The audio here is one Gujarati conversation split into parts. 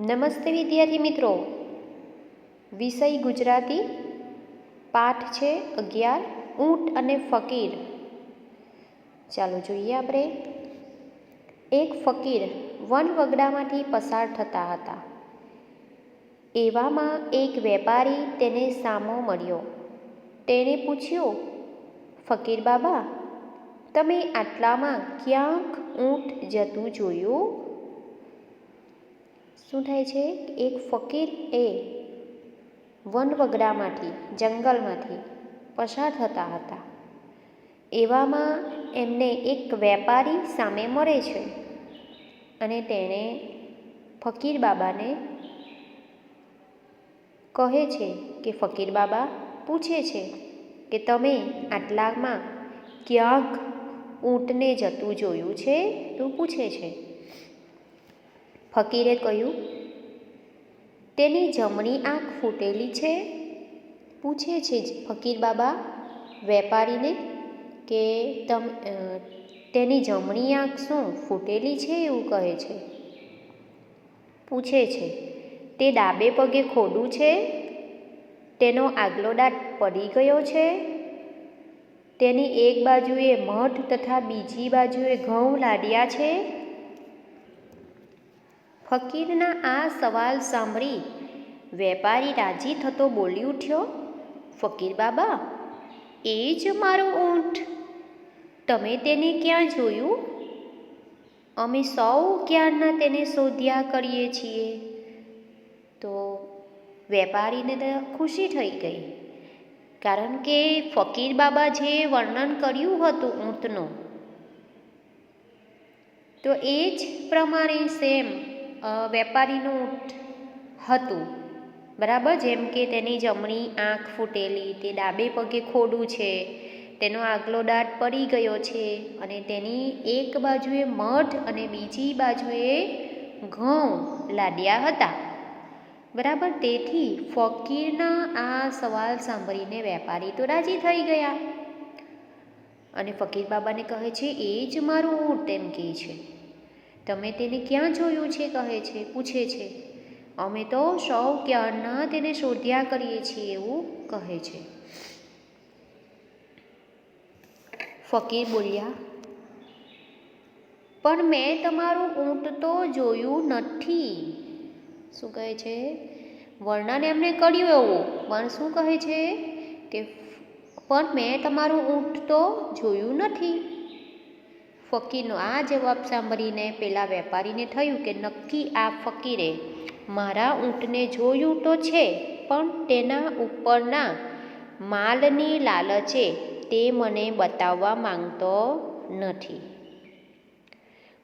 નમસ્તે વિદ્યાર્થી મિત્રો. વિષય ગુજરાતી, પાઠ છે અગિયાર, ઊંટ અને ફકીર. ચાલો જોઈએ આપણે. એક ફકીર વન વગડામાંથી પસાર થતા હતા. એવામાં એક વેપારી તેને સામો મળ્યો. તેણે પૂછ્યું, ફકીર બાબા, તમે આટલામાં ક્યાંક ઊંટ જતું જોયું? શું થાય છે? એક ફકીર એ વનવગડામાંથી, જંગલમાંથી પસાર થતા હતા. એવામાં એમને એક વેપારી સામે મળે છે અને તેણે ફકીર બાબાને કહે છે કે, ફકીર બાબા, પૂછે છે કે તમે આટલામાં ક્યાંક ઊંટને જતું જોયું છે? એવું પૂછે છે. ફકીરે કહ્યું, તેની જમણી આંખ ફૂટેલી છે? પૂછે છે ફકીર બાબા, વેપારીને કે તમ તેની જમણી આંખ શું ફૂટેલી છે એવું કહે છે? પૂછે છે, તે ડાબે પગે ખોડું છે? તેનો આગલો દાંત પડી ગયો છે? તેની એક બાજુએ મઠ તથા બીજી બાજુએ ઘઉં લાડ્યા છે? ફકીરના આ સવાલ સાંભળી વેપારી રાજી થતો બોલી ઉઠ્યો, ફકીર બાબા, એ જ મારો ઊંટ. તમે તેને ક્યાં જોયું? અમે સૌ ક્યારના તેને શોધ્યા કરીએ છીએ. તો વેપારીને તો ખુશી થઈ ગઈ, કારણ કે ફકીર બાબા જે વર્ણન કર્યું હતું ઊંટનું, તો એ જ પ્રમાણે સેમ વેપારીનું ઊંટ હતું. બરાબર? જેમ કે તેની જમણી આંખ ફૂટેલી, તે ડાબે પગે ખોડું છે, તેનો આગલો દાંત પડી ગયો છે અને તેની એક બાજુએ મઠ અને બીજી બાજુએ ઘઉં લાદ્યા હતા. બરાબર? તેથી ફકીરના આ સવાલ સાંભળીને વેપારી તો રાજી થઈ ગયા. અને ફકીર બાબાને કહે છે, એ જ મારું ઊંટ તેમ કહે છે. તમે તેને ક્યાં જોયું છે કહે છે, પૂછે છે. અમે તો સૌ ક્યારના તેને શોધ્યા કરીએ છીએ એવું કહે છે. ફકીર બોલ્યા, પણ મેં તમારું ઊંટ તો જોયું નથી. શું કહે છે? વર્ણન એમને કર્યું એવું, પણ શું કહે છે કે, પણ મેં તમારું ઊંટ તો જોયું નથી. ફકીરનો આ જવાબ સાંભળીને પેલા વેપારીને થયું કે નક્કી આ ફકીરે, મારા ઊંટને જોયું તો છે, પણ તેના ઉપરના માલની લાલચે તે મને બતાવવા માંગતો નથી.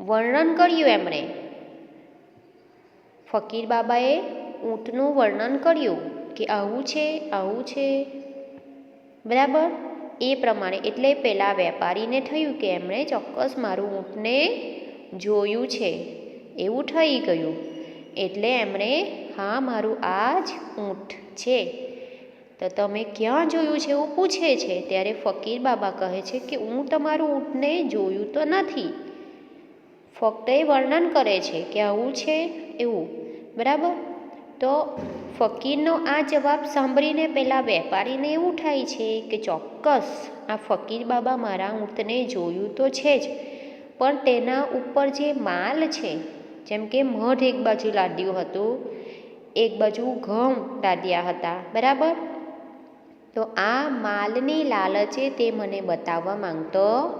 વર્ણન કર્યું એમણે. ફકીર બાબાએ ઊંટનું વર્ણન કર્યું કે આવું છે આવું છે. બરાબર? એ પ્રમાણે એટલે પેલા વેપારીને થયું કે એમણે ચોક્કસ મારું ઊંટને જોયું છે. એવું થઈ ગયું. એટલે એમણે, હા, મારું આ જ ઊંટ છે. તો તમે ક્યાં જોયું છે એવું પૂછે છે. ત્યારે ફકીર બાબા કહે છે કે, હું તમારું ઊંટને જોયું તો નથી. ફક્ત એ વર્ણન કરે છે કે આવું છે એવું. બરાબર? તો ફકીરનો આ જવાબ સાંભળીને પેલા વેપારીને એવું થાય છે કે ચોક્કસ આ ફકીર બાબા મારા ઊંટને જોયું તો છે જ. પણ તેના ઉપર જે માલ છે, જેમ કે મઢ એક બાજુ લાદ્યું હતું, એક બાજુ ઘઉં લાદ્યા હતા, બરાબર? તો આ માલની લાલચે તે મને બતાવવા માંગતો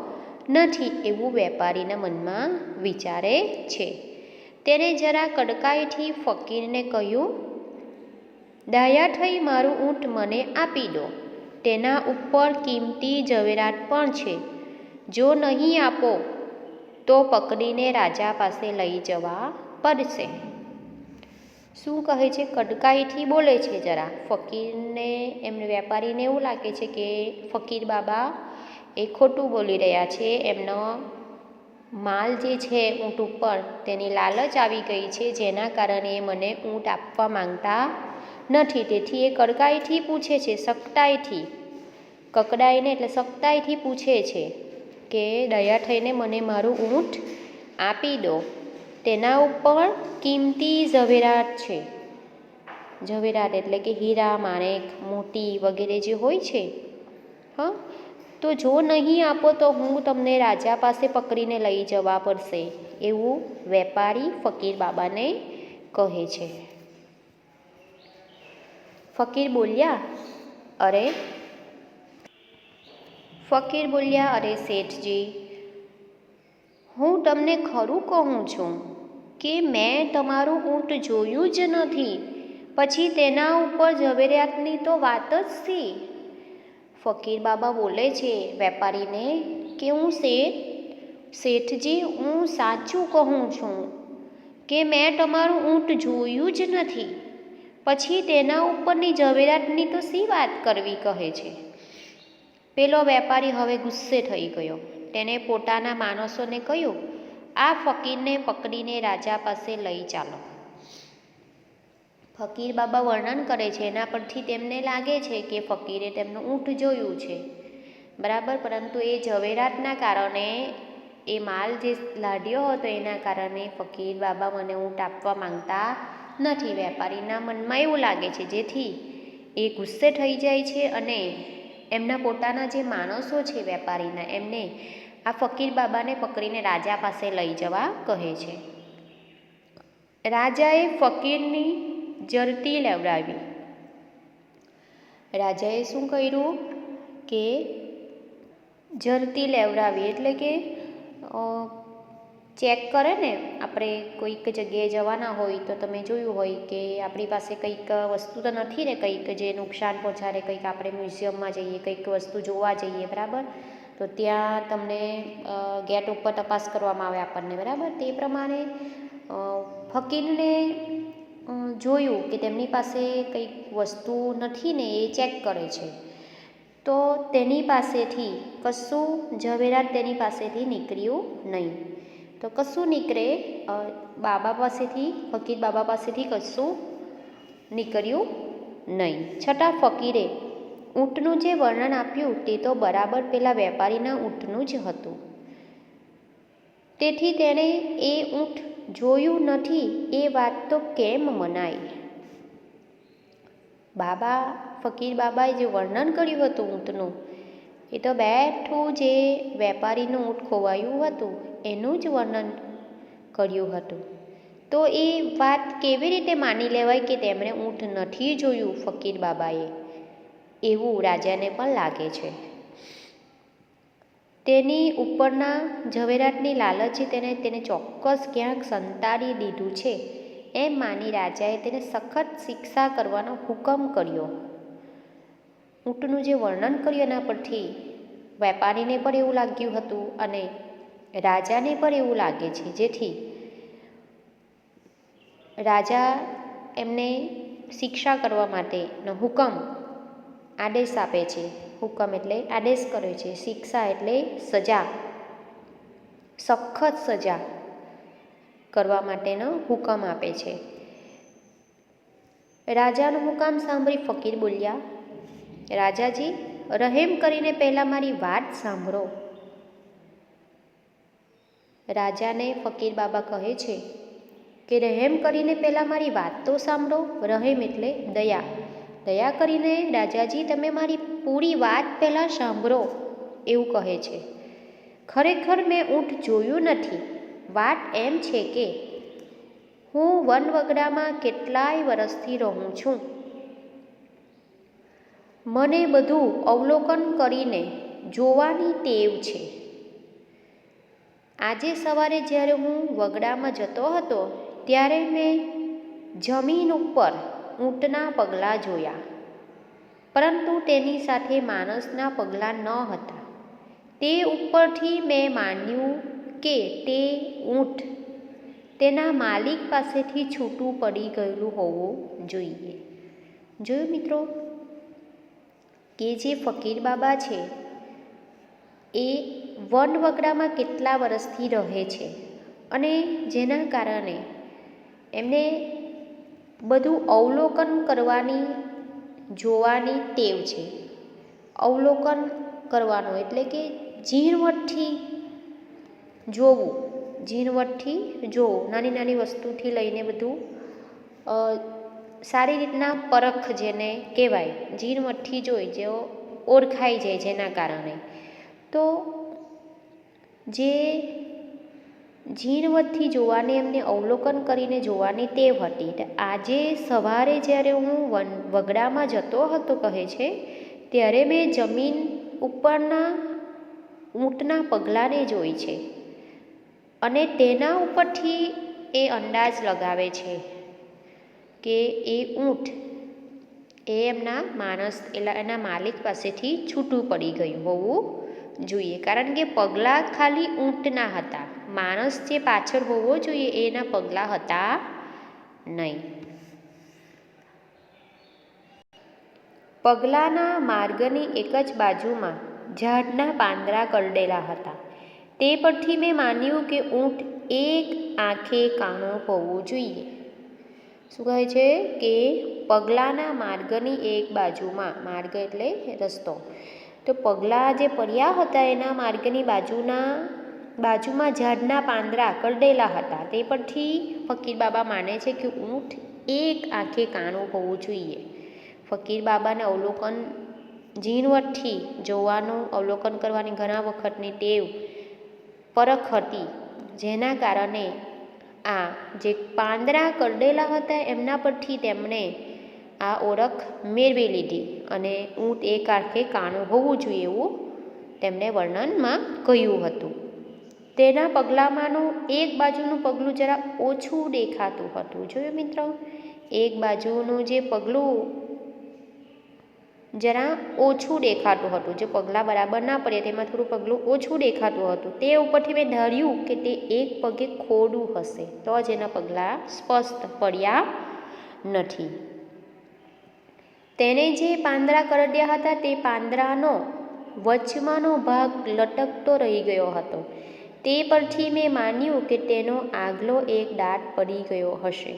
નથી એવું વેપારીના મનમાં વિચારે છે. તેને જરા કડકાઈથી ફકીરને કહ્યું, દયા થઈ મારું ઊંટ મને આપી દો. તેના ઉપર કિંમતી ઝવેરાત પણ છે. જો નહીં આપો, તો પકડીને રાજા પાસે લઈ જવા પડશે. શું કહે છે? કડકાઈથી બોલે છે જરા. ફકીરને, એમને વેપારીને એવું લાગે છે કે ફકીર બાબા એ ખોટું બોલી રહ્યા છે. એમનો માલ જે છે ઊંટ ઉપર તેની લાલચ આવી ગઈ છે. જેના કારણે મને ઊંટ આપવા માંગતા નથી, તેથી એ કડકાઈથી પૂછે છે, સખતાઈથી. કકડાઈને એટલે સખતાઈથી પૂછે છે કે, દયા થઈને મને મારું ઊંટ આપી દો. તેના ઉપર કિંમતી ઝવેરાત છે. ઝવેરાત એટલે કે હીરા, માણેક, મોતી વગેરે જે હોય છે. હા? તો જો નહીં આપો તો હું તમને રાજા પાસે પકડીને લઈ જવા પડશે, એવું વેપારી ફકીર બાબાને કહે છે. ફકીર બોલ્યા, અરે. ફકીર બોલ્યા, અરે શેઠજી, હું તમને ખરું કહું છું કે મેં તમારું ઊંટ જોયું જ નથી, પછી તેના ઉપર ઝવેરિયાતની તો વાત જ શી? ફકીર બાબા બોલે છે, વેપારીને કે હું શેઠ? શેઠજી, હું સાચું કહું છું કે મેં તમારું ઊંટ જોયું જ નથી પછી તેના ઉપરની ઝવેરાતની તો શી વાત કરવી કહે છે? પેલો વેપારી હવે ગુસ્સે થઈ ગયો. તેને પોતાના માણસોને કહ્યું, આ ફકીરને પકડીને રાજા પાસે લઈ ચાલો. ફકીર બાબા વર્ણન કરે છે, એના પરથી તેમને લાગે છે કે ફકીરે તેમનું ઊંટ જોયું છે. બરાબર, પરંતુ એ ઝવેરાતના કારણે એ માલ જે લાડ્યો હતો, એના કારણે ફકીર બાબા મને ઊંટ આપવા માંગતા નથી વેપારીના મનમાં એવું લાગે છે, જેથી એ ગુસ્સે થઈ જાય છે અને એમના પોતાના જે માણસો છે વેપારીના, એમને આ ફકીર બાબાને પકડીને રાજા પાસે લઈ જવા કહે છે. રાજાએ ફકીરની જરતી લેવડાવી. રાજાએ શું કર્યું કે જરતી લેવડાવી એટલે કે ચેક કરે ને, આપણે કોઈક જગ્યાએ જવાના હોય તો તમે જોયું હોય કે આપણી પાસે કંઈક વસ્તુ તો નથી ને કંઈક જે નુકસાન પહોંચાડે, કંઈક આપણે મ્યુઝિયમમાં જઈએ, કંઈક વસ્તુ જોવા જઈએ, બરાબર? તો ત્યાં તમને ગેટ ઉપર તપાસ કરવામાં આવે આપણને, બરાબર? તે પ્રમાણે ફકીરને જોયું કે તેમની પાસે કંઈક વસ્તુ નથી ને એ ચેક કરે છે. તો તેની પાસેથી કશું ઝવેરાત તેની પાસેથી નીકળ્યું નહીં. તો કશું નીકળે બાબા પાસેથી, ફકીર બાબા પાસેથી કશું નીકળ્યું નહીં. છતાં ફકીરે ઊંટનું જે વર્ણન આપ્યું તે તો બરાબર પેલા વેપારીના ઊંટનું જ હતું. તેથી તેણે એ ઊંટ જોયું નથી, એ વાત તો કેમ મનાય? બાબા, ફકીર બાબાએ જે વર્ણન કર્યું હતું ઊંટનું એ તો બેઠું જે વેપારીનું ઊંટ ખોવાયું હતું, એનું જ વર્ણન કર્યું હતું. તો એ વાત કેવી રીતે માની લેવાય કે તેમણે ઊંટ નથી જોયું ફકીર બાબાએ? એવું રાજાને પણ લાગે છે. તેની ઉપરના ઝવેરાતની લાલચે તેને તેને ચોક્કસ ક્યાંક સંતાડી દીધું છે. એમ માની રાજાએ તેને સખત શિક્ષા કરવાનો હુકમ કર્યો. ઊંટનું જે વર્ણન કર્યું એના પરથી વેપારીને પણ એવું લાગ્યું હતું અને રાજાને પણ એવું લાગે છે. જેથી રાજા એમને શિક્ષા કરવા માટેનો હુકમ આદેશ આપે છે. હુકમ એટલે આદેશ કરે છે. શિક્ષા એટલે સજા, સખત સજા કરવા માટેનો હુકમ આપે છે. રાજાનો હુકમ સાંભળી ફકીર બોલ્યા રાજાજી, રહેમ કરીને પહેલાં મારી વાત સાંભળો. રાજાને ફકીર બાબા કહે છે કે, રહેમ કરીને પહેલાં મારી વાત તો સાંભળો. રહેમ એટલે દયા. દયા કરીને, રાજાજી, તમે મારી પૂરી વાત પહેલાં સાંભળો. એવું કહે છે. ખરેખર મેં ઊંટ જોયું નથી. વાત એમ છે કે, હું વનવગડામાં કેટલાય વર્ષથી રહું છું. મને બધું અવલોકન કરીને જોવાની ટેવ છે. આજે સવારે જ્યારે હું વગડામાં જતો હતો, ત્યારે મેં જમીન ઉપર ઊંટના પગલાં જોયા. પરંતુ તેની સાથે માણસના પગલાં ન હતા. તે ઉપરથી મેં માન્યું કે તે ઊંટ તેના માલિક પાસેથી છૂટું પડી ગયેલું હોવું જોઈએ. જોયું મિત્રો? કે જે ફકીર બાબા છે, એ વનવગડામાં કેટલા વર્ષથી રહે છે અને જેના કારણે એમને બધું અવલોકન કરવાની જોવાની ટેવ છે. અવલોકન કરવાનું એટલે કે ઝીણવટથી જોવું, ઝીણવટથી જોવો નાની નાની વસ્તુથી લઈને બધું સારી રીતના પરખ જેને કહેવાય ઝીણવટથી જોઈ જેઓ ઓળખાઈ જાય જેના કારણે. તો જે ઝીણવટથી જોવાની એમને અવલોકન કરીને જોવાની ટેવ હતી. આજે સવારે જ્યારે હું વન, વગડામાં જતો હતો કહે છે, ત્યારે મેં જમીન ઉપરના ઊંટના પગલાંને જોઈ છે અને તેના ઉપરથી એ અંદાજ લગાવે છે. કે એ ઊંટ એ એમના માણસ એટલે એના માલિક પાસેથી છૂટું પડી ગયું હોવું જોઈએ. કારણ કે પગલાં ખાલી ઊંટના હતા. માણસ જે પાછળ હોવો જોઈએ એના પગલાં હતા નહીં. પગલાંના માર્ગની એક જ બાજુમાં ઝાડના પાંદડા કરડેલા હતા. તે પરથી મેં માન્યું કે ઊંટ એક આંખે કાણો હોવું જોઈએ. શું કહે છે? કે પગલાંના માર્ગની એક બાજુમાં, માર્ગ એટલે રસ્તો. તો પગલાં જે પડ્યા હતા એના માર્ગની બાજુના, બાજુમાં ઝાડના પાંદડા કરડેલા હતા. તે પરથી ફકીર બાબા માને છે કે ઊંટ એક આંખે કાણું હોવું જોઈએ. ફકીર બાબાને અવલોકન, ઝીણવટથી જોવાનું અવલોકન કરવાની ઘણા વખતની ટેવ પરખ હતી, જેના કારણે આ જે પાંદડા કરડેલા હતા એમના પરથી તેમણે આ ઓળખ મેળવી લીધી અને ઊંટ એક આંખે કાણું હોવું જોઈએ એવું તેમણે વર્ણનમાં કહ્યું હતું. તેના પગલામાંનું એક બાજુનું પગલું જરા ઓછું દેખાતું હતું. જોયું મિત્રો, એક બાજુનું જે પગલું જરા ઓછું દેખાતું હતું. જે પગલાં બરાબર ના પડે તેમાં થોડું પગલું ઓછું દેખાતું હતું. તે ઉપરથી મેં ધાર્યું કે તે એક પગે ખોડું હશે. તો જ એના પગલાં સ્પષ્ટ પડ્યા નથી. તેને જે પાંદડા કરડ્યા હતા, તે પાંદડાનો વચમાંનો ભાગ લટકતો રહી ગયો હતો. તે પરથી મેં માન્યું કે તેનો આગલો એક દાંત પડી ગયો હશે.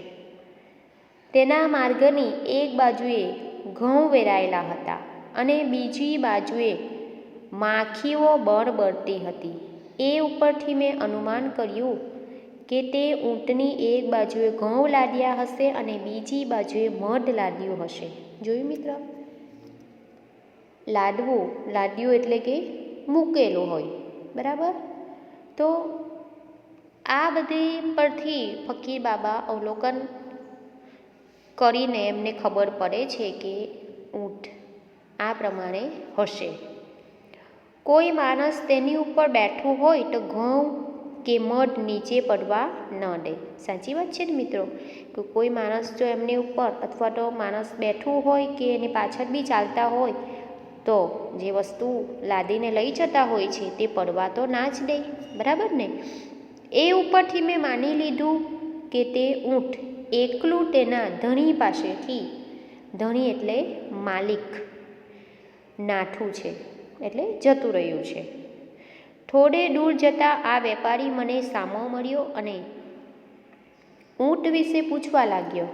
તેના માર્ગની એક બાજુએ ઘઉં વેરાયેલા હતા અને બીજી બાજુએ માખીઓ બળબળતી હતી. એ ઉપરથી મેં અનુમાન કર્યું કે તે ઊંટની એક બાજુએ ઘઉં લાદ્યા હશે અને બીજી બાજુએ મધ લાદ્યું હશે. જોયું મિત્ર? લાદવું લાદ્યું એટલે કે મૂકેલું હોય. બરાબર? તો આ બધી પરથી ફકીર બાબા અવલોકન કરીને એમને ખબર પડે છે કે ઊંટ આ પ્રમાણે હશે. કોઈ માણસ તેની ઉપર બેઠું હોય તો ઘઉં કે મઢ નીચે પડવા ન દે. સાચી વાત છે ને મિત્રો? કે કોઈ માણસ જો એમની ઉપર અથવા તો માણસ બેઠું હોય કે એની પાછળ બી ચાલતા હોય તો જે વસ્તુ લાદીને લઈ જતા હોય છે તે પડવા તો ના જ દે. બરાબર ને? એ ઉપરથી મેં માની લીધું કે તે ઊંટ એકલું તેના ધણી પાસેથી, ધણી એટલે માલિક, નાઠું છે, એટલે જતું રહ્યું છે. થોડે દૂર જતાં આ વેપારી મને સામો મળ્યો અને ઊંટ વિશે પૂછવા લાગ્યો.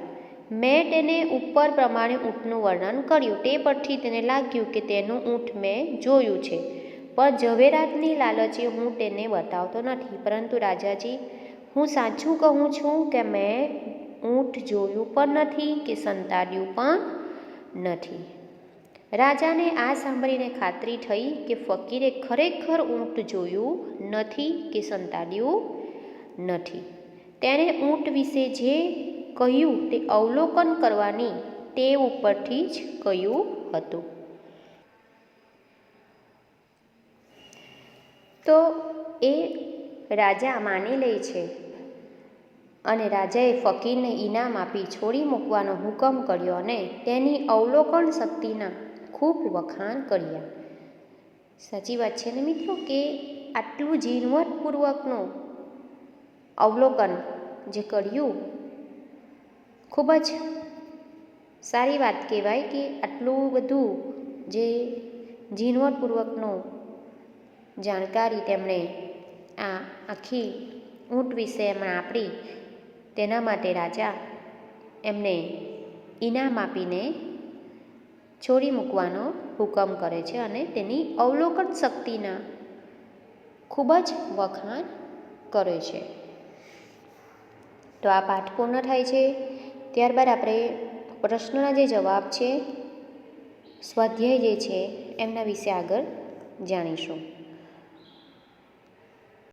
મેં તેને ઉપર પ્રમાણે ઊંટનું વર્ણન કર્યું. તે પરથી તેને લાગ્યું કે તેનું ઊંટ મેં જોયું છે. પણ ઝવેરાતની લાલચે હું તેને બતાવતો નથી. પરંતુ રાજાજી, હું સાચું કહું છું કે મેં ઊંટ જોયું પણ નથી કે સંતાડ્યું પણ નથી. રાજાને આ સાંભળીને ખાતરી થઈ કે ફકીરે ખરેખર ઊંટ જોયું નથી કે સંતાડ્યું નથી. તેણે ઊંટ વિશે જે કહ્યું તે અવલોકન કરવાની તે ઉપરથી જ કહ્યું હતું. તો એ રાજા માની લે છે અને રાજાએ ફકીરને ઇનામ આપી છોડી મૂકવાનો હુકમ કર્યો અને તેની અવલોકન શક્તિના ખૂબ વખાણ કર્યા. સાચી વાત છે ને મિત્રો કે આટલું ઝીણવટપૂર્વકનું અવલોકન જે કર્યું ખૂબ જ સારી વાત કહેવાય કે આટલું બધું જે ઝીણવટપૂર્વકનું જાણકારી તેમણે આ આખી ઊંટ વિશે એમણે આપી તેના માટે રાજા એમને ઇનામ આપીને છોડી મૂકવાનો હુકમ કરે છે અને તેની અવલોકન શક્તિના ખૂબ જ વખાણ કરે છે. તો આ પાઠ પૂર્ણ થાય છે. ત્યારબાદ આપણે પ્રશ્નના જે જવાબ છે, સ્વાધ્યાય જે છે, એમના વિશે આગળ જાણીશું.